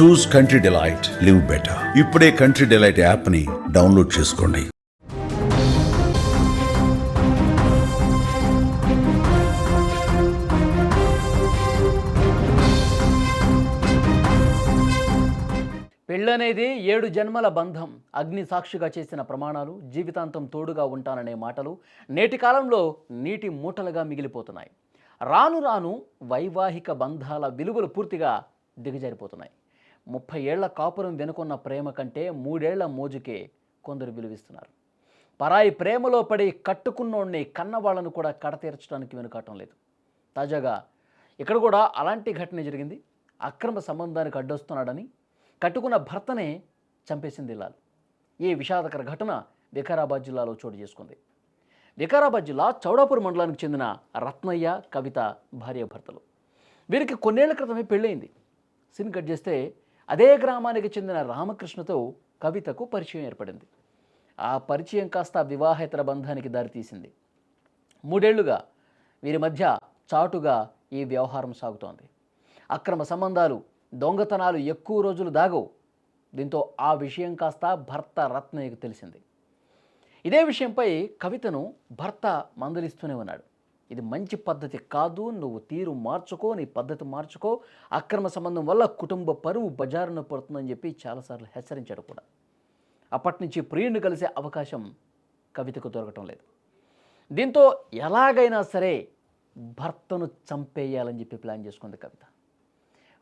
Choose Country Delight live better ఇప్పుడే Country Delight యాప్ని download చేసుకోండి. పెళ్ళనేది ఏడు జన్మల బంధం. అగ్ని సాక్షిగా చేసిన ప్రమాణాలు జీవితాంతం తోడుగా ఉంటాననే మాటలు నేటి కాలంలో నీటి మూటలుగా మిగిలిపోతున్నాయి. రాను రాను వైవాహిక బంధాల విలువలు పూర్తిగా దిగజారిపోతున్నాయి. ముప్పై ఏళ్ళ కాపురం వెనుకున్న ప్రేమ కంటే మూడేళ్ళ మోజుకే కొందరు విలువిస్తున్నారు. పరాయి ప్రేమలో పడి కట్టుకున్నోడిని కన్నవాళ్ళను కూడా కడతీర్చడానికి వెనుకాటం లేదు. తాజాగా ఇక్కడ కూడా అలాంటి ఘటన జరిగింది. అక్రమ సంబంధానికి అడ్డొస్తున్నాడని కట్టుకున్న భర్తనే చంపేసింది లాల్ ఈ విషాదకర ఘటన వికారాబాద్ జిల్లాలో చోటు చేసుకుంది. వికారాబాద్ జిల్లా చౌడాపూర్ మండలానికి చెందిన రత్నయ్య కవిత భార్యాభర్తలు. వీరికి కొన్నేళ్ళ క్రితమే పెళ్ళయింది. సీన్ కట్ చేస్తే అదే గ్రామానికి చెందిన రామకృష్ణతో కవితకు పరిచయం ఏర్పడింది. ఆ పరిచయం కాస్త వివాహేతర బంధానికి దారితీసింది. మూడేళ్ళుగా వీరి మధ్య చాటుగా ఈ వ్యవహారం సాగుతోంది. అక్రమ సంబంధాలు దొంగతనాలు ఎక్కువ రోజులు దాగవు. దీంతో ఆ విషయం కాస్త భర్త రత్నయ్యకు తెలిసింది. ఇదే విషయంపై కవితను భర్త మందలిస్తూనే ఉన్నాడు. ఇది మంచి పద్ధతి కాదు నువ్వు తీరు మార్చుకో నీ పద్ధతి మార్చుకో. అక్రమ సంబంధం వల్ల కుటుంబ పరువు బజారున పడుతుందని చెప్పి చాలాసార్లు హెచ్చరించాడు కూడా. అప్పటి నుంచి ప్రియుడిని కలిసే అవకాశం కవితకు దొరకటం లేదు. దీంతో ఎలాగైనా సరే భర్తను చంపేయాలని చెప్పి ప్లాన్ చేసుకుంది కవిత.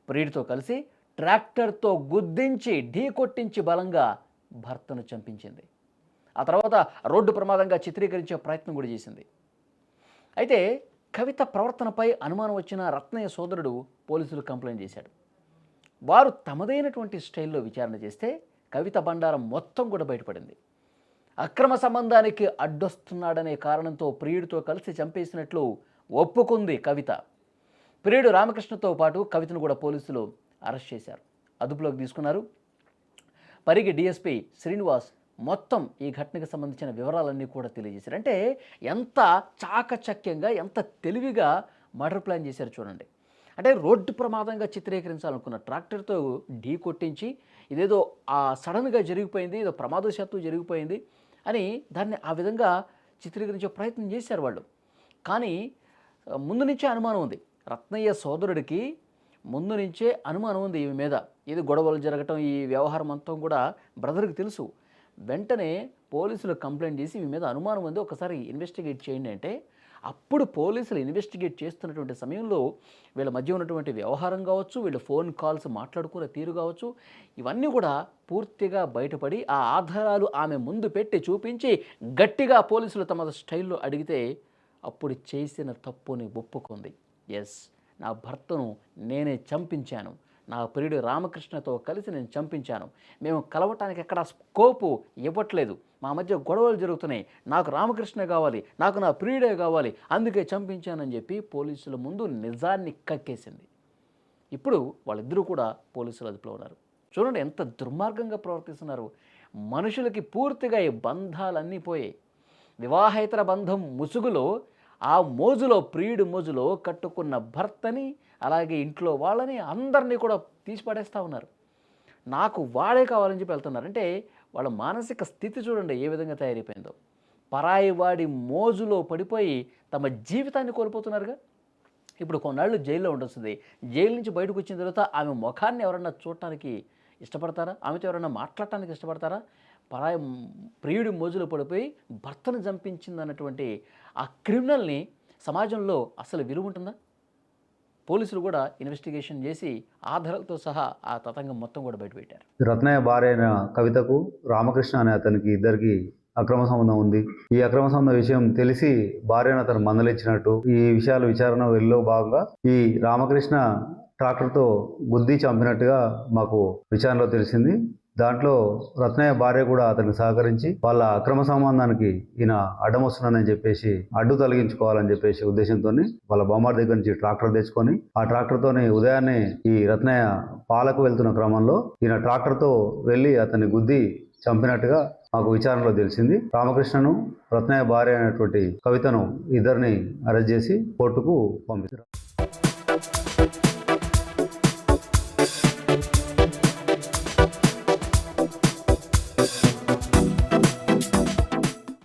ప్రియుడితో కలిసి ట్రాక్టర్తో గుద్దించి ఢీ కొట్టించి బలంగా భర్తను చంపించింది. ఆ తర్వాత రోడ్డు ప్రమాదంగా చిత్రీకరించే ప్రయత్నం కూడా చేసింది. అయితే కవిత ప్రవర్తనపై అనుమానం వచ్చిన రత్నయ్య సోదరుడు పోలీసులు కంప్లైంట్ చేశాడు. వారు తమదైనటువంటి స్టైల్లో విచారణ చేస్తే కవిత బండారం మొత్తం కూడా బయటపడింది. అక్రమ సంబంధానికి అడ్డొస్తున్నాడనే కారణంతో ప్రియుడితో కలిసి చంపేసినట్లు ఒప్పుకుంది కవిత. ప్రియుడు రామకృష్ణతో పాటు కవితను కూడా పోలీసులు అరెస్ట్ చేశారు. అదుపులోకి తీసుకున్నారు. పరిగి డిఎస్పి శ్రీనివాస్ మొత్తం ఈ ఘటనకు సంబంధించిన వివరాలన్నీ కూడా తెలియజేశారు. అంటే ఎంత చాకచక్యంగా ఎంత తెలివిగా మర్డర్ ప్లాన్ చేశారు చూడండి. అంటే రోడ్డు ప్రమాదంగా చిత్రీకరించాలనుకున్న ట్రాక్టర్తో ఢీ కొట్టించి ఇదేదో ఆ సడన్గా జరిగిపోయింది ఏదో ప్రమాదశాత్తు జరిగిపోయింది అని దాన్ని ఆ విధంగా చిత్రీకరించే ప్రయత్నం చేశారు వాళ్ళు. కానీ ముందు నుంచే అనుమానం ఉంది. రత్నయ్య సోదరుడికి ముందు నుంచే అనుమానం ఉంది ఈమె మీద. ఇది గొడవలు జరగటం ఈ వ్యవహారం అంతా కూడా బ్రదర్కి తెలుసు. వెంటనే పోలీసులు కంప్లైంట్ చేసి మీ మీద అనుమానం ఉంది ఒకసారి ఇన్వెస్టిగేట్ చేయండి అంటే అప్పుడు పోలీసులు ఇన్వెస్టిగేట్ చేస్తున్నటువంటి సమయంలో వీళ్ళ మధ్య ఉన్నటువంటి వ్యవహారం కావచ్చు వీళ్ళు ఫోన్ కాల్స్ మాట్లాడుకునే తీరు కావచ్చు ఇవన్నీ కూడా పూర్తిగా బయటపడి ఆ ఆధారాలు ఆమె ముందు పెట్టి చూపించి గట్టిగా పోలీసులు తమ స్టైల్లో అడిగితే అప్పుడు చేసిన తప్పుని ఒప్పుకుంది. ఎస్ నా భర్తను నేనే చంపించాను. నా ప్రియుడు రామకృష్ణతో కలిసి నేను చంపించాను. మేము కలవటానికి ఎక్కడ స్కోపు ఇవ్వట్లేదు. మా మధ్య గొడవలు జరుగుతున్నాయి. నాకు రామకృష్ణ కావాలి నాకు నా ప్రియుడే కావాలి అందుకే చంపించానని చెప్పి పోలీసుల ముందు నిజాన్ని కక్కేసింది. ఇప్పుడు వాళ్ళిద్దరూ కూడా పోలీసులు అదుపులో ఉన్నారు. చూడండి ఎంత దుర్మార్గంగా ప్రవర్తిస్తున్నారు. మనుషులకి పూర్తిగా ఈ బంధాలన్నీ పోయాయి. వివాహేతర బంధం ముసుగులో ఆ మోజులో ప్రియుడు మోజులో కట్టుకున్న భర్తని అలాగే ఇంట్లో వాళ్ళని అందరినీ కూడా తీసి పడేస్తూ ఉన్నారు. నాకు వాడే కావాలని చెప్పి వెళ్తున్నారు. అంటే వాళ్ళ మానసిక స్థితి చూడండి ఏ విధంగా తయారైపోయిందో. పరాయి వాడి మోజులో పడిపోయి తమ జీవితాన్ని కోల్పోతున్నారుగా. ఇప్పుడు కొన్నాళ్ళు జైల్లో ఉండొస్తుంది జైలు నుంచి బయటకు వచ్చిన తర్వాత ఆమె ముఖాన్ని ఎవరన్నా చూడటానికి ఇష్టపడతారా? ఆమెతో ఎవరైనా మాట్లాడటానికి ఇష్టపడతారా? పరాయి ప్రియుడి మోజులో పడిపోయి భర్తను చంపించింది అన్నటువంటి ఆ క్రిమినల్ని సమాజంలో అసలు విలువ ఉంటుందా? పోలీసులు కూడా ఇన్వెస్టిగేషన్ చేసి ఆధారాలతో సహా ఆ తతంగం మొత్తం కూడా బయటపెట్టారు రత్నయ్య భార్య అయిన కవితకు రామకృష్ణ అనే అతనికి ఇద్దరికి అక్రమ సంబంధం ఉంది. ఈ అక్రమ సంబంధం విషయం తెలిసి భార్యను అతను మందలించినట్టు ఈ విషయాల విచారణ వెళ్ళలో భాగంగా ఈ రామకృష్ణ ట్రాక్టర్తో గుద్ది చంపినట్టుగా మాకు విచారణలో తెలిసింది. దాంట్లో రత్నయ్య భార్య కూడా అతనికి సహకరించి వాళ్ళ అక్రమ సంబంధానికి ఈయన అడ్డం వస్తున్నానని చెప్పేసి అడ్డు తొలగించుకోవాలని చెప్పేసి ఉద్దేశంతో వాళ్ళ బొమ్మార్ దగ్గర నుంచి ట్రాక్టర్ తెచ్చుకొని ఆ ట్రాక్టర్తోని ఉదయాన్నే ఈ రత్నయ్య పాలకు వెళ్తున్న క్రమంలో ఈయన ట్రాక్టర్తో వెళ్ళి అతన్ని గుద్ది చంపినట్టుగా మాకు విచారణలో తెలిసింది. రామకృష్ణను రత్నయ్య భార్య అయినటువంటి కవితను ఇద్దరిని అరెస్ట్ చేసి కోర్టుకు పంపించారు